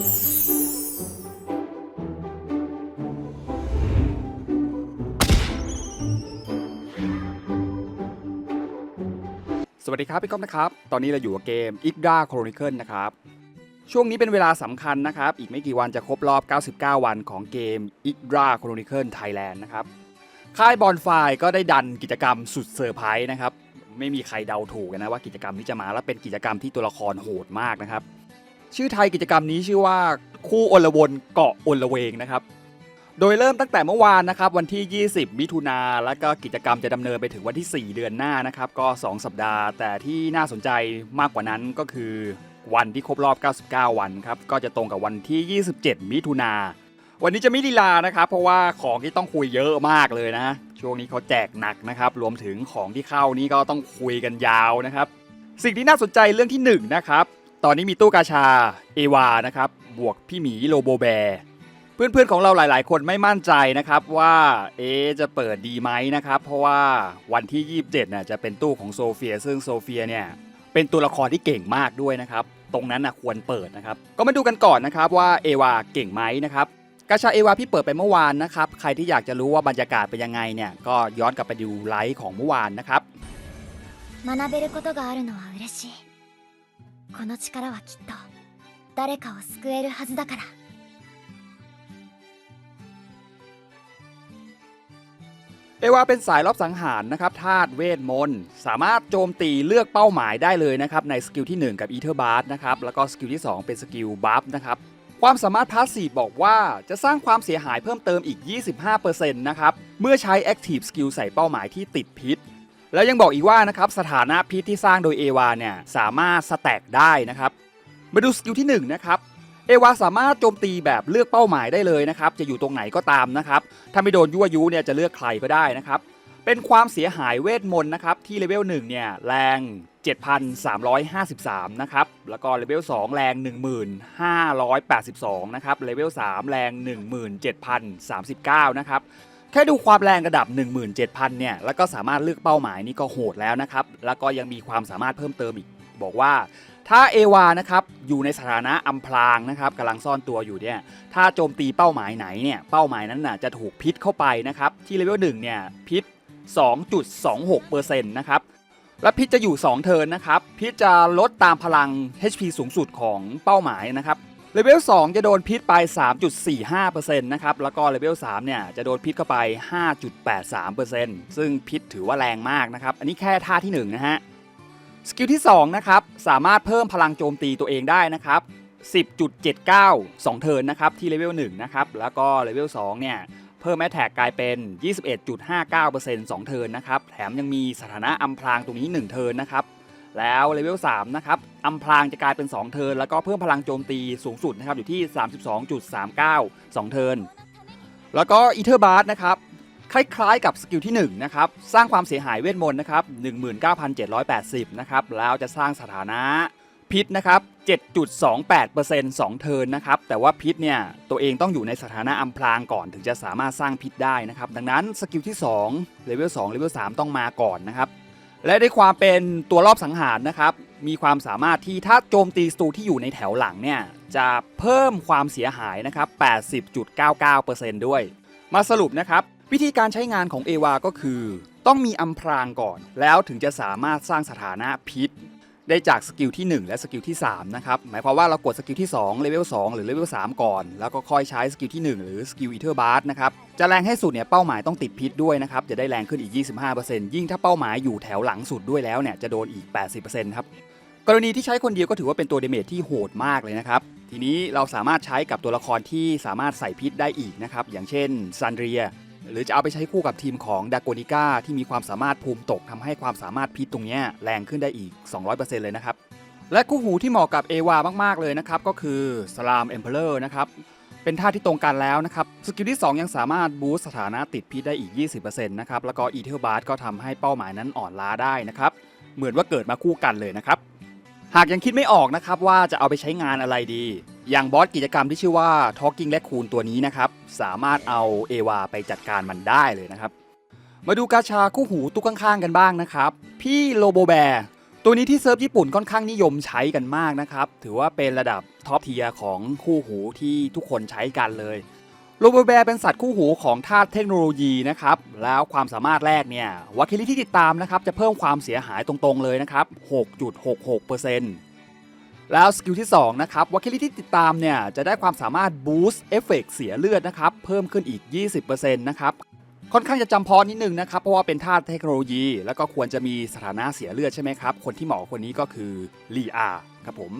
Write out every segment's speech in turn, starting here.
สวัสดีครับ พี่ก้อมนะครับ ตอนนี้เราอยู่กับเกม i g d a Chronicle นะครับ ช่วงนี้เป็นเวลาสำคัญนะครับ อีกไม่กี่วันจะครบรอบ 99 วันของเกม i g d a Chronicle Thailand นะครับ ค่ายบอลไฟก็ได้ดันกิจกรรมสุดเซอร์ไพรส์นะครับ ไม่มีใครเดาถูกนะว่ากิจกรรมที่จะมาและเป็นกิจกรรมที่ตัวละครโหดมากนะครับ ชื่อไทยกิจกรรมนี้ชื่อว่าคู่อลวนเกาะอลเวงนะครับโดยเริ่มตั้งแต่เมื่อวานนะครับวันที่ 20 มิถุนาแล้วก็กิจกรรมจะดำเนินไปถึงวันที่ 4 เดือนหน้านะครับก็ 2 สัปดาห์ แต่ที่น่าสนใจมากกว่านั้นก็คือวันที่ครบรอบ 99 วันครับก็จะตรงกับวันที่ 27 มิถุนาวันนี้จะไม่ลีลานะครับ เพราะว่าของที่ต้องคุยเยอะมากเลยนะ ช่วงนี้เขาแจกหนักนะครับรวมถึงของที่เข้านี้ก็ต้องคุยกันยาวนะครับ สิ่งที่น่าสนใจเรื่องที่หนึ่งนะครับ ตอนนี้มีตู้กาชาเอวานะครับ บวกพี่หมีโลโบแบร์ เพื่อนๆของเราหลาย ๆ คนไม่มั่นใจนะครับว่าเอะจะเปิดดีไหมนะครับ เพราะว่าวันที่ 27น่ะจะเป็นตู้ของโซเฟีย ซึ่งโซเฟียเนี่ยเป็นตัวละครที่เก่งมากด้วยนะครับ ตรงนั้นนะควรเปิดนะครับ ก็มาดูกันก่อนนะครับว่าเอวาเก่งไหมนะครับกาชาเอวาพี่เปิดไปเมื่อวานนะครับ ใครที่อยากจะรู้ว่าบรรยากาศเป็นยังไงเนี่ยก็ย้อนกลับไปดูไลฟ์ของเมื่อวานนะครับ 学べることがあるのは嬉しい この力はきっと誰かを救えるはずだから เอวาเป็นสายรอบสังหารนะครับธาตุเวทมนต์สามารถโจมตีเลือกเป้าหมายได้เลยนะครับในสกิลที่ 1 กับอีเทอร์บาร์นะครับแล้วก็สกิลที่ 2 เป็นสกิลบัฟนะครับความสามารถพาสซีฟบอกว่าจะสร้างความเสียหายเพิ่มเติมอีก 25%นะครับเมื่อใช้ Active Skill ใส่เป้าหมายที่ติดพิษ แล้วยังบอกอีกว่านะครับสถานะพิษที่สร้างโดยเอวาเนี่ยสามารถสแต็กได้นะครับมาดูสกิลที่1นะครับเอวาสามารถโจมตีแบบเลือกเป้าหมายได้เลยนะครับจะอยู่ตรงไหนก็ตามนะครับถ้าไม่โดนยั่วยุเนี่ยจะเลือกใครก็ได้นะครับเป็นความเสียหายเวทมนต์นะครับที่เลเวล1เนี่ยแรง 7,353นะครับแล้วก็เลเวล2แรง 1,582นะครับเลเวล3แรง 17,039นะครับ แค่ดูความแรงระดับ 17,000 เนี่ย แล้วก็สามารถเลือกเป้าหมายนี่ก็โหดแล้วนะครับ แล้วก็ยังมีความสามารถเพิ่มเติมอีก บอกว่าถ้าเอวานะครับอยู่ในสถานะอำพรางนะครับกำลังซ่อนตัวอยู่เนี่ยถ้าโจมตีเป้าหมายไหนเนี่ยเป้าหมายนั้นน่ะจะถูกพิษเข้าไปนะครับที่เลเวล1เนี่ยพิษ 2.26%นะครับและพิษจะอยู่ 2 เทินนะครับพิษจะลดตามพลัง HP สูงสุดของเป้าหมายนะครับ เลเวล2จะโดนพิษไป 3.45%นะครับ แล้วก็เลเวล3เนี่ยจะโดนพิษเข้าไป 5.83%ซึ่งพิษถือว่าแรงมากนะครับ อันนี้แค่ท่าที่ 1 นะฮะ สกิลที่ 2 นะครับ สามารถเพิ่มพลังโจมตีตัวเองได้นะครับ 10.79 2 เทิร์นนะครับ ที่เลเวล1นะครับ แล้วก็เลเวล2เนี่ยเพิ่มแอตแทกกลายเป็น 21.59% 2 เทิร์นนะครับ แถมยังมีสถานะอัมพรางตรงนี้ 1 เทิร์นนะครับ แล้วเลเวล3นะครับอัมพรางจะกลายเป็น 2 เทินแล้วก็เพิ่มพลังโจมตีสูงสุดนะครับอยู่ที่ 32.39 2 เทินแล้วก็อีเทอร์บาร์นะครับคล้ายๆกับสกิลที่1นะครับสร้างความเสียหายเวทมนต์นะครับ19,780นะครับแล้วจะสร้างสถานะพิษนะครับ 7.28% 2 เทิร์นนะครับ แต่ว่าพิษเนี่ย ตัวเองต้องอยู่ในสถานะอัมพรางก่อนถึงจะสามารถสร้างพิษได้นะครับ ดังนั้นสกิลที่2เลเวล2เลเวล3ต้องมาก่อนนะครับ และด้วยความเป็นตัวรอบสังหารนะครับ มีความสามารถที่ถ้าโจมตีศัตรูที่อยู่ในแถวหลังเนี่ยจะเพิ่มความเสียหายนะครับ 80.99%ด้วย มาสรุปนะครับ วิธีการใช้งานของเอวาก็คือ ต้องมีอัมพรางก่อน แล้วถึงจะสามารถสร้างสถานะพิษ ได้จากสกิลที่ 1 และสกิลที่3นะครับหมายความว่าเรากดสกิลที่2เลเวล2หรือเลเวล3ก่อน แล้วก็ค่อยใช้สกิลที่ 1 หรือสกิลอีเทอร์บาร์นะครับจะแรงให้สุดเนี่ยเป้าหมายต้องติดพิษด้วยนะครับจะได้แรงขึ้นอีก 25%ยิ่งถ้าเป้าหมายอยู่แถวหลังสุดด้วยแล้วเนี่ยจะโดนอีก 80%ครับกรณีที่ใช้คนเดียวก็ถือว่าเป็นตัวเดเมจที่โหดมากเลยนะครับทีนี้เราสามารถใช้กับตัวละครที่สามารถใส่พิษได้อีกนะครับอย่างเช่นซันเรีย หรือจะเอาไปใช้คู่กับทีมของดากนิก้าที่มีความสามารถภูมิตกทำให้ความสามารถพิษตรงนี้แรงขึ้นได้อีก 200%เลยนะครับ และคู่หูที่เหมาะกับเอวามากๆเลยนะครับ ก็คือสลามเอ็มเพลอร์นะครับเป็นท่าที่ตรงกันแล้วนะครับ สกิลที่ 2 ยังสามารถบูสต์สถานะติดพิษได้อีก 20%นะครับ แล้วก็อีเทอร์บาร์ก็ทำให้เป้าหมายนั้นอ่อนล้าได้นะครับ เหมือนว่าเกิดมาคู่กันเลยนะครับ หากยังคิดไม่ออกนะครับว่าจะเอาไปใช้งานอะไรดี อย่างบอสกิจกรรมที่ชื่อว่า Talking และคูนตัวนี้นะครับ สามารถเอาเอวาไปจัดการมันได้เลยนะครับ มาดูกาชาคู่หูตู้ข้างๆกันบ้างนะครับ พี่โลโบแบร์ตัวนี้ที่เซิร์ฟญี่ปุ่นค่อนข้างนิยมใช้กันมากนะครับ ถือว่าเป็นระดับท็อปเทียของคู่หูที่ทุกคนใช้กันเลยโรโบแบร์เป็นสัตว์คู่หูของธาตุเทคโนโลยีนะครับ แล้วความสามารถแรกเนี่ยวาคิลิที่ติดตามนะครับ จะเพิ่มความเสียหายตรงๆเลยนะครับ 6.66% แล้วสกิลที่ 2 นะครับวัคิลิที่ติดตามเนี่ย จะได้ความสามารถบูสต์เอฟเฟกเสียเลือดนะครับ เพิ่มขึ้นอีก 20%นะครับ ค่อนข้างจะจำพอนิดนึงนะครับ เพราะว่าเป็นธาตุเทคโนโลยี แล้วก็ควรจะมีสถานะเสียเลือดใช่ไหมครับ คนที่เหมาะคนนี้ก็คือลีอาครับผม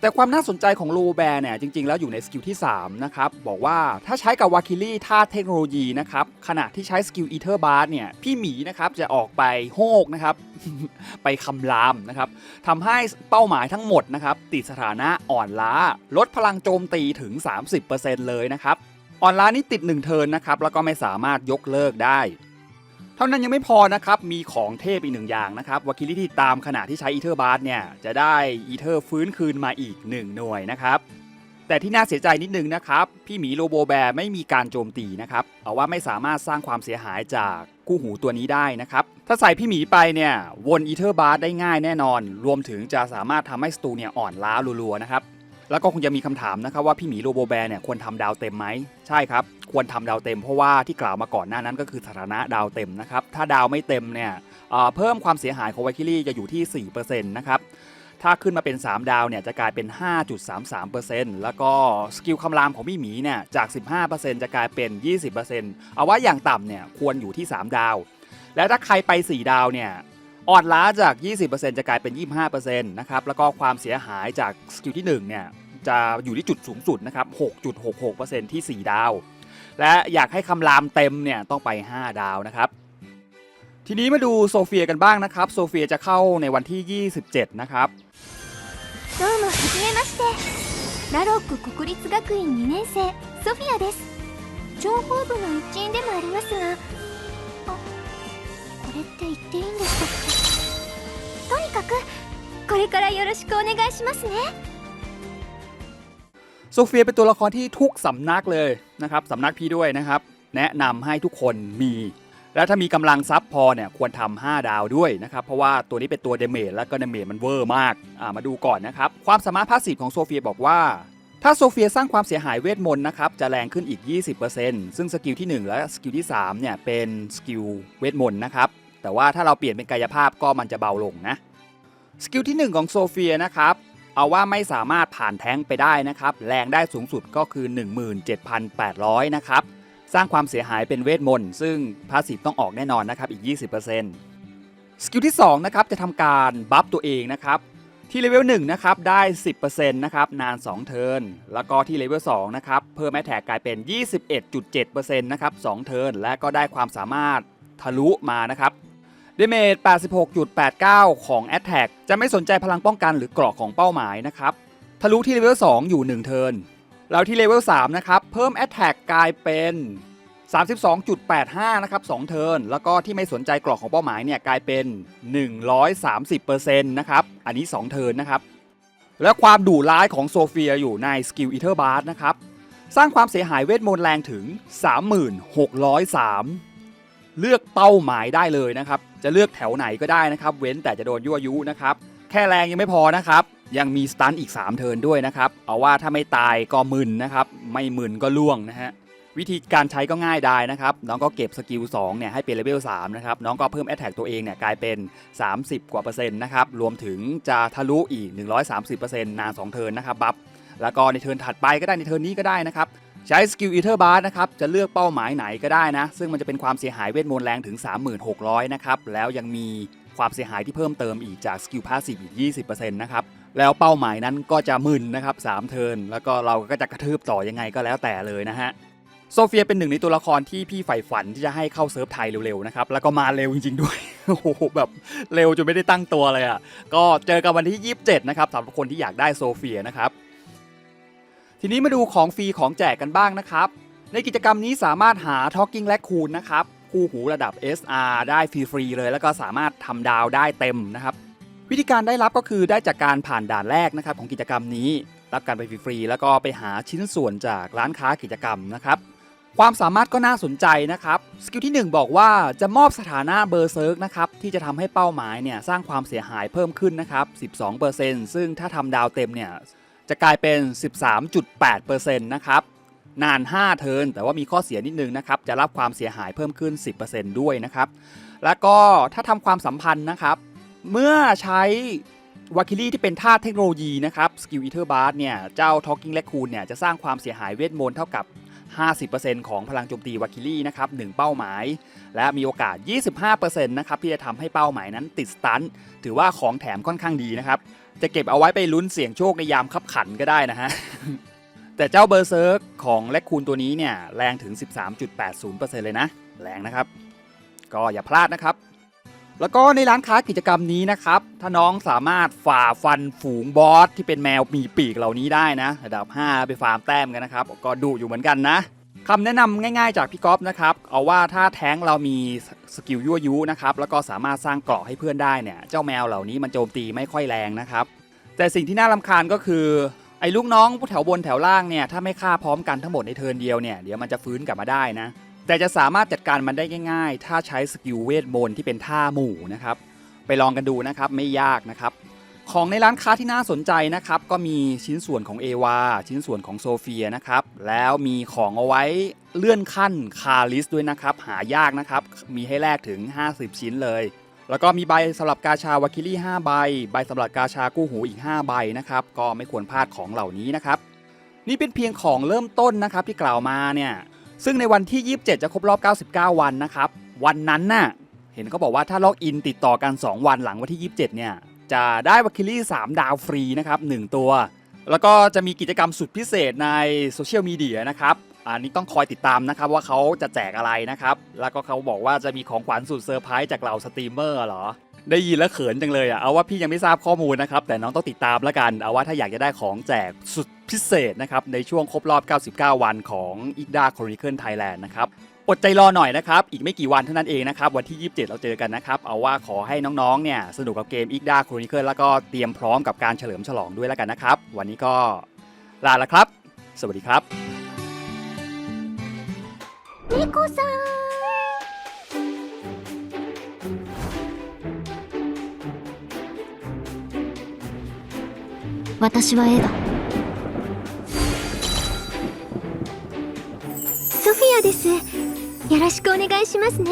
แต่ความน่าสนใจของโลแบร์เนี่ยจริง ๆ แล้วอยู่ในสกิลที่ 3 นะครับ บอกว่าถ้าใช้กับวาคิลี่ธาเทคโนโลยีนะครับ ขณะที่ใช้สกิลอีเทอร์บาร์เนี่ย พี่หมีนะครับ จะออกไปโฮกนะครับ ไปคำรามนะครับทำให้เป้าหมายทั้งหมดนะครับ ติดสถานะอ่อนล้า ลดพลังโจมตีถึง 30%เลยนะครับ อ่อนลน์นี่ติด 1 เทิร์นนะครับแล้วก็ไม่สามารถยกเลิกได้ ท่านั้นยังไม่พอนะครับ มีของเทพอีกหนึ่งอย่างนะครับวาคิลิที่ตามขณะที่ใช้อีเทอร์บาร์เนี่ย จะได้อีเทอร์ฟื้นคืนมาอีก 1 หน่วยนะครับ แต่ที่น่าเสียใจนิดนึงนะครับ พี่หมีโลโบแบร์ไม่มีการโจมตีนะครับ เอาว่าไม่สามารถสร้างความเสียหายจากกู้หูตัวนี้ได้นะครับ ถ้าใส่พี่หมีไปเนี่ย วนอีเทอร์บาร์ได้ง่ายแน่นอน รวมถึงจะสามารถทำให้สตูเนี่ยอ่อนล้ารัวๆนะครับ แล้วก็คงจะมีคำถามนะครับว่าพี่หมีโรโบแบร์เนี่ยควรทำดาวเต็มไหมใช่ครับ ควรทำดาวเต็มเพราะว่าที่กล่าวมาก่อนหน้านั้นก็คือสถานะดาวเต็มนะครับ ถ้าดาวไม่เต็มเนี่ยเเพิ่มความเสียหายของไวคิลี่จะอยู่ที่ 4%นะครับถ้าขึ้นมาเป็น 3 ดาวเนี่ยจะกลายเป็น 5.33%แล้วก็สกิลคำรามของพี่หมีเนี่ยจาก 15%จะกลายเป็น 20%เอาว่าอย่างต่ำเนี่ยควรอยู่ที่ 3 ดาว แล้วถ้าใครไป 4 ดาวเนี่ย อ่อนล้าจาก 20%จะกลายเป็น 25%นะครับ แล้วก็ความเสียหายจากสกิลที่ 1 เนี่ย จะอยู่ที่จุดสูงสุดนะครับ 6.66%ที่ 4 ดาว และอยากให้คำรามเต็มเนี่ย ต้องไป 5 ดาวนะครับ ทีนี้มาดูโซเฟียกันบ้างนะครับ โซเฟียจะเข้าในวันที่ 27 นะครับ どうもはじめましてラロック国立学院2年生ソフィアです情報部の一員でもありますがあこれって言っていいんでしたっけ とにかくこれからよろしくお願いしますね โซเฟียเป็นตัวละครที่ทุกสำนักเลยนะครับสำนักพี่ด้วยนะครับ แนะนำให้ทุกคนมี แล้วถ้ามีกำลังซับพอเนี่ยควรทำ5ดาวด้วยนะครับ เพราะว่าตัวนี้เป็นตัวเดเมจแล้วก็เดเมจมันเวอร์มากอ่ามาดูก่อนนะครับ ความสามารถพาสซีฟของโซเฟียบอกว่า ถ้าโซเฟียสร้างความเสียหายเวทมนต์นะครับ จะแรงขึ้นอีก 20%ซึ่งสกิลที่ 1 และสกิลที่ 3 เนี่ย เป็นสกิลเวทมนต์นะครับ แต่ว่าถ้าเราเปลี่ยนเป็นกายภาพก็มันจะเบาลงนะสกิลที่ 1 ของโซเฟียนะครับเอาว่าไม่สามารถผ่านแท้งไปได้นะครับ แรงได้สูงสุดก็คือ 17,800 นะครับ สร้างความเสียหายเป็นเวทมนต์ ซึ่งพาสซีฟต้องออกแน่นอนนะครับอีก 20%สกิลที่2นะครับจะทำการบัฟตัวเองนะครับ ที่เลเวล1นะครับได้ 10%นะครับนาน 2 เทิร์นแล้วก็ที่เลเวล2นะครับเพิ่มแอตแทกกลายเป็น 21.7%นะครับ2เทิร์นและก็ได้ความสามารถทะลุมานะครับ ดเมจ86.89 ของ a t t a c จะไม่สนใจพลังป้องกันหรือเกราะของเป้าหมายนะครับ ทะลุที่เลเวล2 อยู่ 1 เทิร์นแล้วที่เลเวล3นะครับ เพิ่ม a t t a c กลายเป็น 32.85 นะครับ 2 เทิร์นแล้วก็ที่ไม่สนใจเกราะของเป้าหมายเนี่ยกลายเป็น 130%นะครับ อันนี้ 2 เทิร์นนะครับ และความดุร้ายของโซเฟียอยู่ในสกิลอีเทอร์บาร์นะครับ สร้างความเสียหายเวทมนต์แรงถึง 3603 เลือกเป้าหมายได้เลยนะครับ จะเลือกแถวไหนก็ได้นะครับ เว้นแต่จะโดนยั่วยุนะครับ แค่แรงยังไม่พอนะครับ ยังมีสตันอีก 3 เทินด้วยนะครับ เอาว่าถ้าไม่ตายก็มึนนะครับ ไม่มึนก็ล่วงนะฮะ วิธีการใช้ก็ง่ายได้นะครับ น้องก็เก็บสกิล2เนี่ยให้เป็นเลเวล3นะครับ น้องก็เพิ่มแอตแทกตัวเองเนี่ยกลายเป็น 30 กว่าเปอร์เซ็นต์นะครับ รวมถึงจะทะลุอีก 130%นาน2เทิร์นนะครับบัฟ แล้วก็ในเทินถัดไปก็ได้ในเทินนี้ก็ได้นะครับ ใช้สกิลอีเทอร์บาร์นะครับ จะเลือกเป้าหมายไหนก็ได้นะ ซึ่งมันจะเป็นความเสียหายเวทมนต์แรงถึง 3600 นะครับ แล้วยังมีความเสียหายที่เพิ่มเติมอีกจากสกิลพาสซีฟอีก 20%นะครับ แล้วเป้าหมายนั้นก็จะมึนนะครับ3เทิร์นแล้วก็เราก็จะกระทืบต่อยังไงก็แล้วแต่เลยนะฮะโซเฟียเป็นหนึ่งในตัวละครที่พี่ใฝ่ฝันที่จะให้เข้าเซิร์ฟไทยเร็วๆนะครับ แล้วก็มาเร็วจริงๆด้วย โอ้โหแบบเร็วจนไม่ได้ตั้งตัวเลยอะ ก็เจอกันวันที่ 27 นะครับสำหรับคนที่อยากได้โซเฟียนะครับ ทีนี้มาดูของฟรีของแจกกันบ้างนะครับ ในกิจกรรมนี้สามารถหา Talking และคูณนะครับ คู่หูระดับ SR ได้ฟรีๆเลย แล้วก็สามารถทำดาวได้เต็มนะครับ วิธีการได้รับก็คือได้จากการผ่านด่านแรกนะครับของกิจกรรมนี้ รับการไปฟรีๆแล้วก็ไปหาชิ้นส่วนจากร้านค้ากิจกรรมนะครับความสามารถก็น่าสนใจนะครับ สกิลที่ 1 บอกว่าจะมอบสถานะเบอร์เซิร์กนะครับ ที่จะทำให้เป้าหมายเนี่ยสร้างความเสียหายเพิ่มขึ้นนะครับ 12%ซึ่งถ้าทำดาวเต็มเนี่ย จะกลายเป็น 13.8%นะครับ นาน 5 เทินแต่ว่ามีข้อเสียนิดนึงนะครับ จะรับความเสียหายเพิ่มขึ้น 10%ด้วยนะครับ แล้วก็ถ้าทำความสัมพันธ์นะครับ เมื่อใช้วาคิลี่ที่เป็นธาตุเทคโนโลยีนะครับสกิลอีเทอร์บาร์เนี่ย เจ้า Talking Raccoon เนี่ย จะสร้างความเสียหายเวทมนต์เท่ากับ 50%ของพลังโจมตีวาคิลี่นะครับ 1 เป้าหมาย และมีโอกาส 25%นะครับที่จะทำให้เป้าหมายนั้นติดสตัน ถือว่าของแถมค่อนข้างดีนะครับ จะเก็บเอาไว้ไปลุ้นเสี่ยงโชคในยามขับขันก็ได้นะฮะ แต่เจ้าเบอร์เซิร์กของแลคคูนตัวนี้เนี่ยแรงถึง 13.80%เลยนะ แรงนะครับ ก็อย่าพลาดนะครับ แล้วก็ในร้านค้ากิจกรรมนี้นะครับ ถ้าน้องสามารถฝ่าฟันฝูงบอสที่เป็นแมวมีปีกเหล่านี้ได้นะ ระดับ 5 ไปฟาร์มแต้มกันนะครับ ก็ดูอยู่เหมือนกันนะ คำแนะนำง่ายๆจากพี่ก๊อฟนะครับ เอาว่าถ้าแท้งเรามีสกิลยั่วยุนะครับ แล้วก็สามารถสร้างเกราะให้เพื่อนได้เนี่ย เจ้าแมวเหล่านี้มันโจมตีไม่ค่อยแรงนะครับ แต่สิ่งที่น่ารำคาญก็คือ ไอ้ลูกน้องผู้แถวบนแถวล่างเนี่ย ถ้าไม่ฆ่าพร้อมกันทั้งหมดในเทิร์นเดียวเนี่ย เดี๋ยวมันจะฟื้นกลับมาได้นะ แต่จะสามารถจัดการมันได้ง่าย ๆ ถ้าใช้สกิลเวทมนต์ที่เป็นท่าหมู่นะครับ ไปลองกันดูนะครับ ไม่ยากนะครับ ของในร้านค้าที่น่าสนใจนะครับก็มีชิ้นส่วนของเอวาชิ้นส่วนของโซเฟียนะครับแล้วมีของเอาไว้เลื่อนขั้นคาลิสด้วยนะครับหายากนะครับมีให้แลกถึง 50 ชิ้นเลย แล้วก็มีใบสำหรับกาชาวาคิลี่ 5 ใบ ใบสำหรับกาชากู้หูอีก 5 ใบนะครับก็ไม่ควรพลาดของเหล่านี้นะครับนี่เป็นเพียงของเริ่มต้นนะครับที่กล่าวมาเนี่ยซึ่งในวันที่ 27 จะครบรอบ 99 วันนะครับวันนั้นน่ะเห็นเขาบอกว่าถ้าล็อกอินติดต่อกัน 2 วันหลังวันที่ 27 เนี่ย จะได้วัคคิลี่3 ดาวฟรีนะครับ1ตัว แล้วก็จะมีกิจกรรมสุดพิเศษในโซเชียลมีเดียนะครับอันนี้ต้องคอยติดตามนะครับว่าเขาจะแจกอะไรนะครับ แล้วก็เขาบอกว่าจะมีของขวัญสุดเซอร์ไพรส์จากเหล่าสตรีมเมอร์เหรอ ได้ยินแล้วเขินจังเลยอะเอาว่าพี่ยังไม่ทราบข้อมูลนะครับ แต่น้องต้องติดตามแล้วกัน เอาว่าถ้าอยากจะได้ของแจกสุดพิเศษนะครับในช่วงครบรอบ 99 วันของ i d a Chronicle Thailand นะครับ อดใจรอหน่อยนะครับ อีกไม่กี่วันเท่านั้นเองนะครับ วันที่ 27 เราเจอกันนะครับ เอาว่าขอให้น้องๆ เนี่ยสนุกกับเกมอีกด้าครูนิเคิลแล้วก็เตรียมพร้อมกับการเฉลิมฉลองด้วยแล้วกันนะครับ วันนี้ก็ลาละครับ สวัสดีครับนิโกซัง私は A だソフィアですよろしくお願いしますね。